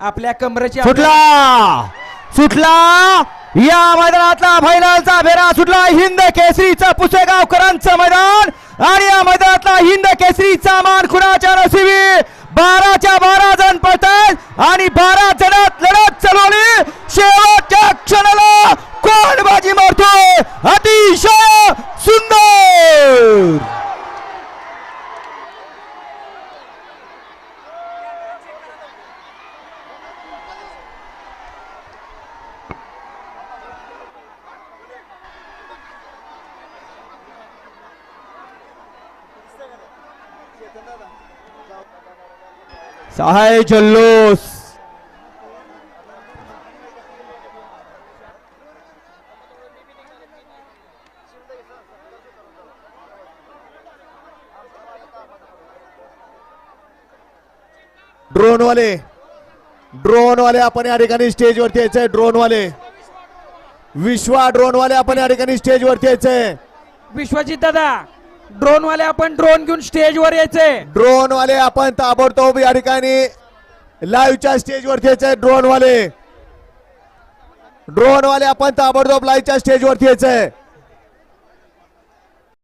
आपल्या कमरेची सुटला! सुटला! या मैदानातला फायनलचा भेरा सुटला. हिंद केसरीचा पुसेगावकरांचं मैदान आणि या मैदानातला हिंद केसरीचा मान खुणाच्या नशिबी. बाराच्या बारा जण पळतात आणि बारा जणात लढत चालवली शेवटच्या क्षणाला कोण बाजी मारतो. सहाय जल्लोष। ड्रोन वाले ड्रोन वाले आपण या ठिकाणी स्टेज वरती यायचंय ड्रोन वाले विश्वा ड्रोन वाले आपण या ठिकाणी स्टेज वरती यायचंय. विश्वजित दादा ड्रोन वाले आपण ड्रोन घेऊन स्टेज वर यायचे. ड्रोन वाले आपण ताबडतोब या ठिकाणी लाईव्हच्या स्टेज वरती यायचंय ड्रोन वाले ड्रोन वाले आपण ताबडतोब लाईव्हच्या स्टेज वरती यायचंय